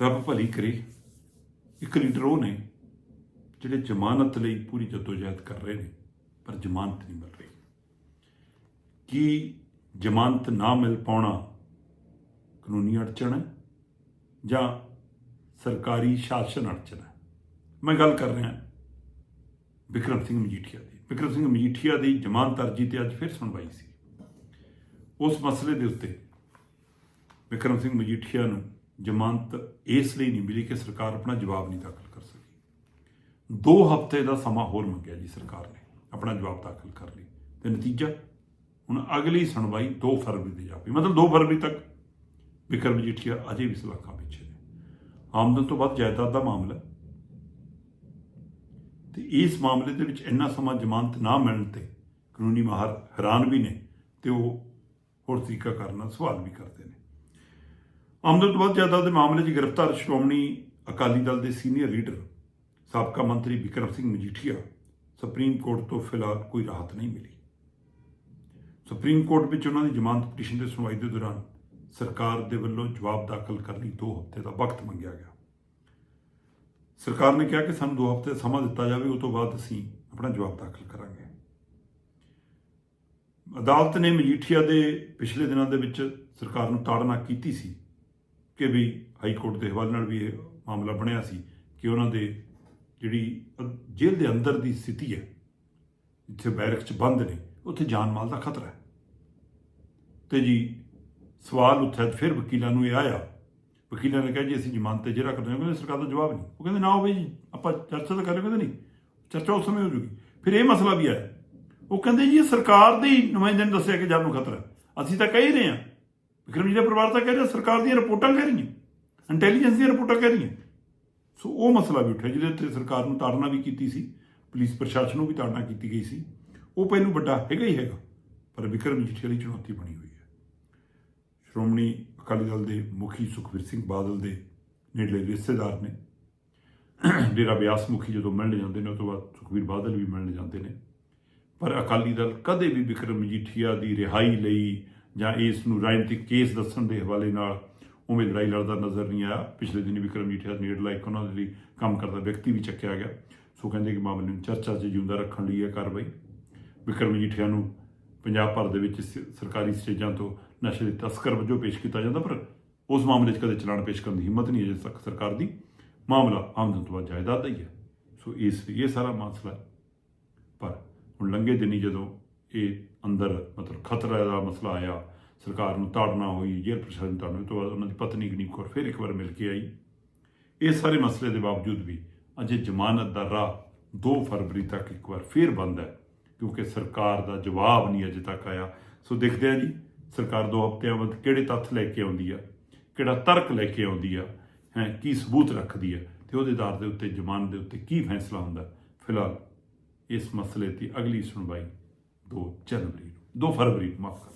ਰੱਬ ਭਲੀ ਕਰੇ। ਇੱਕ ਲੀਡਰ ਉਹ ਨੇ ਜਿਹੜੇ ਜ਼ਮਾਨਤ ਲਈ ਪੂਰੀ ਜਦੋਜਹਿਦ ਕਰ ਰਹੇ ਨੇ, ਪਰ ਜ਼ਮਾਨਤ ਨਹੀਂ ਮਿਲ ਰਹੀ। ਕੀ ਜ਼ਮਾਨਤ ਨਾ ਮਿਲ ਪਾਉਣਾ ਕਾਨੂੰਨੀ ਅੜਚਣ ਹੈ ਜਾਂ ਸਰਕਾਰੀ ਸ਼ਾਸਨ ਅੜਚਣ ਹੈ? ਮੈਂ ਗੱਲ ਕਰ ਰਿਹਾ ਵਿਕਰਮ ਸਿੰਘ ਮਜੀਠੀਆ ਦੀ। ਵਿਕਰਮ ਸਿੰਘ ਮਜੀਠੀਆ ਦੀ ਜ਼ਮਾਨਤ ਅਰਜੀ ਤੇ ਅੱਜ ਫਿਰ ਸੁਣਵਾਈ ਸੀ। ਉਸ ਮਸਲੇ ਦੇ ਉੱਤੇ ਵਿਕਰਮ ਸਿੰਘ ਮਜੀਠੀਆ ਨੂੰ ਜ਼ਮਾਨਤ ਇਸ ਲਈ ਨਹੀਂ ਮਿਲੀ ਕਿ ਸਰਕਾਰ ਆਪਣਾ ਜਵਾਬ ਨਹੀਂ ਦਾਖਲ ਕਰ ਸਕੀ। ਦੋ ਹਫ਼ਤੇ ਦਾ ਸਮਾਂ ਹੋਰ ਮੰਗਿਆ ਜੀ ਸਰਕਾਰ ਨੇ ਆਪਣਾ ਜਵਾਬ ਦਾਖਲ ਕਰ ਲਈ ਤੇ ਨਤੀਜਾ ਹੁਣ ਅਗਲੀ ਸੁਣਵਾਈ 2 ਫਰਵਰੀ ਦੀ ਜਾਪੀ ਮਤਲਬ 2 ਫਰਵਰੀ ਤੱਕ ਵਿਕਰਮ ਮਜੀਠੀਆ ਅਜੇ ਵੀ ਸਲਾਖਾਂ ਪਿੱਛੇ ਨੇ। ਆਮਦਨ ਤੋਂ ਵੱਧ ਜਾਇਦਾਦ ਦਾ ਮਾਮਲਾ। ਹੈ। ਤੇ ਇਸ ਮਾਮਲੇ ਦੇ ਵਿੱਚ ਇੰਨਾ ਸਮਾਂ ਜ਼ਮਾਨਤ ਨਾ ਮਿਲਣ ਤੇ ਕਾਨੂੰਨੀ ਮਾਹਰ ਹੈਰਾਨ ਵੀ ਨੇ ਤੇ ਉਹ ਹੋਰ ਤਰੀਕਾ ਕਰਨਾ ਸਵਾਲ ਵੀ ਕਰਦੇ ਨੇ। ਆਮਦਨ ਤੋਂ ਵੱਧ ਜਾਇਦਾਦ ਦੇ ਮਾਮਲੇ 'ਚ ਗ੍ਰਿਫਤਾਰ ਸ਼੍ਰੋਮਣੀ ਅਕਾਲੀ ਦਲ ਦੇ ਸੀਨੀਅਰ ਲੀਡਰ, ਸਾਬਕਾ ਮੰਤਰੀ ਵਿਕਰਮ ਸਿੰਘ ਮਜੀਠੀਆ, ਸੁਪਰੀਮ ਕੋਰਟ ਤੋਂ ਫਿਲਹਾਲ ਕੋਈ ਰਾਹਤ ਨਹੀਂ ਮਿਲੀ। ਸੁਪਰੀਮ ਕੋਰਟ ਵਿੱਚ ਉਹਨਾਂ ਦੀ ਜ਼ਮਾਨਤ ਪਟੀਸ਼ਨ ਦੇ ਸੁਣਵਾਈ ਦੇ ਦੌਰਾਨ ਸਰਕਾਰ ਦੇ ਵੱਲੋਂ ਜਵਾਬ ਦਾਖਲ ਕਰਨ ਲਈ 2 ਹਫ਼ਤੇ ਦਾ ਵਕਤ ਮੰਗਿਆ ਗਿਆ। ਸਰਕਾਰ ਨੇ ਕਿਹਾ ਕਿ ਸਾਨੂੰ 2 ਹਫ਼ਤੇ ਸਮਾਂ ਦਿੱਤਾ ਜਾਵੇ ਉਸ ਤੋਂ ਬਾਅਦ ਅਸੀਂ ਆਪਣਾ ਜਵਾਬ ਦਾਖਲ ਕਰਾਂਗੇ। ਅਦਾਲਤ ਨੇ ਮਜੀਠੀਆ ਦੇ ਪਿਛਲੇ ਦਿਨਾਂ ਦੇ ਵਿੱਚ ਸਰਕਾਰ ਨੂੰ ਤਾੜਨਾ ਕੀਤੀ ਸੀ। ਕਿ ਵੀ ਹਾਈ ਕੋਰਟ ਦੇ ਹਵਾਲੇ ਨਾਲ ਵੀ ਇਹ ਮਾਮਲਾ ਬਣਿਆ ਸੀ ਕਿ ਉਹਨਾਂ ਦੇ ਜਿਹੜੀ ਜੇਲ੍ਹ ਦੇ ਅੰਦਰ ਦੀ ਸਥਿਤੀ ਹੈ, ਜਿੱਥੇ ਬੈਰਕ 'ਚ ਬੰਦ ਨੇ, ਉੱਥੇ ਜਾਨ ਮਾਲ ਦਾ ਖਤਰਾ ਹੈ। ਤੇ ਜੀ ਸਵਾਲ ਉੱਥੇ ਫਿਰ ਵਕੀਲਾਂ ਨੂੰ ਇਹ ਆਇਆ। ਵਕੀਲਾਂ ਨੇ ਕਿਹਾ ਜੀ, ਅਸੀਂ ਜ਼ਮਾਨਤ ਤੇ ਜਿਹੜਾ ਕਰਦੇ ਹਾਂ। ਕਹਿੰਦੇ ਸਰਕਾਰ ਦਾ ਜਵਾਬ ਨਹੀਂ। ਉਹ ਕਹਿੰਦੇ ਨਾ ਹੋਵੇ ਜੀ, ਆਪਾਂ ਚਰਚਾ ਤਾਂ ਕਰ ਰਹੇ ਕਹਿੰਦੇ ਨਹੀਂ, ਚਰਚਾ ਉਸ ਸਮੇਂ ਹੋ ਜੂਗੀ। ਫਿਰ ਇਹ ਮਸਲਾ ਵੀ ਆਇਆ। ਉਹ ਕਹਿੰਦੇ ਜੀ, ਇਹ ਸਰਕਾਰ ਦੇ ਹੀ ਨੁਮਾਇੰਦੇ ਨੇ ਦੱਸਿਆ ਕਿ ਜਾਨ ਨੂੰ ਖਤਰਾ ਅਸੀਂ ਤਾਂ ਕਹਿ ਹੀ ਰਹੇ ਹਾਂ ਵਿਕਰਮ ਜੀ ਦਾ ਪਰਿਵਾਰ ਤਾਂ ਕਹਿ ਰਿਹਾ, ਸਰਕਾਰ ਦੀਆਂ ਰਿਪੋਰਟਾਂ ਕਹਿ ਰਹੀਆਂ ਇੰਟੈਲੀਜੈਂਸ ਦੀਆਂ ਰਿਪੋਰਟਾਂ ਕਹਿ ਰਹੀਆਂ। ਸੋ ਉਹ ਮਸਲਾ ਵੀ ਉੱਠਿਆ, ਜਿਹਦੇ ਉੱਤੇ ਸਰਕਾਰ ਨੂੰ ਤਾੜਨਾ ਵੀ ਕੀਤੀ ਸੀ, ਪੁਲਿਸ ਪ੍ਰਸ਼ਾਸਨ ਨੂੰ ਵੀ ਤਾੜਨਾ ਕੀਤੀ ਗਈ ਸੀ। ਉਹ ਪਹਿਲੂ ਵੱਡਾ ਹੈਗਾ ਹੀ ਹੈਗਾ, ਪਰ ਵਿਕਰਮ ਜੀ ਲਈ ਚੁਣੌਤੀ ਬਣੀ ਹੋਈ ਹੈ। ਸ਼੍ਰੋਮਣੀ ਅਕਾਲੀ ਦਲ ਦੇ ਮੁਖੀ ਸੁਖਵੀਰ ਸਿੰਘ ਬਾਦਲ ਦੇ ਨੇੜਲੇ ਰਿਸ਼ਤੇਦਾਰ ਨੇ। ਡੇਰਾ ਬਿਆਸ ਮੁਖੀ ਜਦੋਂ ਮਿਲਣ ਜਾਂਦੇ ਨੇ, ਉਸ ਤੋਂ ਬਾਅਦ ਸੁਖਵੀਰ ਬਾਦਲ ਵੀ ਮਿਲਣ ਜਾਂਦੇ ਨੇ। ਪਰ ਅਕਾਲੀ ਦਲ ਕਦੇ ਵੀ ਵਿਕਰਮ ਮਜੀਠੀਆ ਦੀ ਰਿਹਾਈ ਲਈ ਜਾਂ ਇਸ ਨੂੰ ਰਾਜਨੀਤਿਕ ਕੇਸ ਦੱਸਣ ਦੇ ਹਵਾਲੇ ਨਾਲ ਉਵੇਂ ਲੜਾਈ ਲੜਦਾ ਨਜ਼ਰ ਨਹੀਂ ਆਇਆ। ਪਿਛਲੇ ਦਿਨੀ ਵਿਕਰਮ ਮਜੀਠੀਆ ਦੇ ਲਾਇਕ ਉਹਨਾਂ ਦੇ ਲਈ ਕੰਮ ਕਰਦਾ ਵਿਅਕਤੀ ਵੀ ਚੱਕਿਆ ਗਿਆ। ਸੋ ਕਹਿੰਦੇ ਕਿ ਮਾਮਲੇ ਨੂੰ ਚਰਚਾ 'ਚ ਜਿਉਂਦਾ ਰੱਖਣ ਲਈ ਇਹ ਕਾਰਵਾਈ। ਵਿਕਰਮ ਮਜੀਠੀਆ ਨੂੰ ਪੰਜਾਬ ਭਰ ਦੇ ਵਿੱਚ ਸ- ਸਰਕਾਰੀ ਸਟੇਜਾਂ ਤੋਂ ਨਸ਼ੇ ਦੇ ਤਸਕਰ ਵਜੋਂ ਪੇਸ਼ ਕੀਤਾ ਜਾਂਦਾ, ਪਰ ਉਸ ਮਾਮਲੇ 'ਚ ਕਦੇ ਚਲਾਨ ਪੇਸ਼ ਕਰਨ ਦੀ ਹਿੰਮਤ ਨਹੀਂ ਅਜੇ ਤੱਕ ਸਰਕਾਰ ਦੀ। ਮਾਮਲਾ ਆਮਦਨ ਤੋਂ ਵੱਧ ਜਾਇਦਾਦ ਦਾ ਹੀ ਹੈ। ਸੋ ਇਸ, ਇਹ ਸਾਰਾ ਮਸਲਾ ਪਰ ਹੁਣ ਲੰਘੇ ਦਿਨੀ ਜਦੋਂ ਇਹ ਅੰਦਰ, ਮਤਲਬ ਖਤਰਾ ਦਾ ਮਸਲਾ ਆਇਆ, ਸਰਕਾਰ ਨੂੰ ਤਾੜਨਾ ਹੋਈ, ਜੇਲ੍ਹ ਪ੍ਰਸ਼ਾਸਨ ਤਾੜਨਾ ਤੋਂ ਬਾਅਦ ਉਹਨਾਂ ਦੀ ਪਤਨੀ ਗਨੀਕ ਕੌਰ ਫਿਰ ਇੱਕ ਵਾਰ ਮਿਲ ਕੇ ਆਈ। ਇਹ ਸਾਰੇ ਮਸਲੇ ਦੇ ਬਾਵਜੂਦ ਵੀ ਅਜੇ ਜ਼ਮਾਨਤ ਦਾ ਰਾਹ 2 ਫਰਵਰੀ ਤੱਕ ਇੱਕ ਵਾਰ ਫਿਰ ਬੰਦ ਹੈ, ਕਿਉਂਕਿ ਸਰਕਾਰ ਦਾ ਜਵਾਬ ਨਹੀਂ ਅਜੇ ਤੱਕ ਆਇਆ। ਸੋ ਦੇਖਦੇ ਆ ਜੀ, ਸਰਕਾਰ ਦੋ ਹਫ਼ਤਿਆਂ ਬਾਅਦ ਕਿਹੜੇ ਤੱਥ ਲੈ ਕੇ ਆਉਂਦੀ ਆ, ਕਿਹੜਾ ਤਰਕ ਲੈ ਕੇ ਆਉਂਦੀ ਆ, ਹੈ, ਕੀ ਸਬੂਤ ਰੱਖਦੀ ਆ, ਤੇ ਉਹਦੇ ਆਧਾਰ ਦੇ ਉੱਤੇ ਜ਼ਮਾਨਤ ਦੇ ਉੱਤੇ ਕੀ ਫੈਸਲਾ ਹੁੰਦਾ। ਫਿਲਹਾਲ ਇਸ ਮਸਲੇ ਦੀ ਅਗਲੀ ਸੁਣਵਾਈ 2 ਜਨਵਰੀ ਨੂੰ 2 ਫਰਵਰੀ ਨੂੰ ਮਾਫ ਕਰ।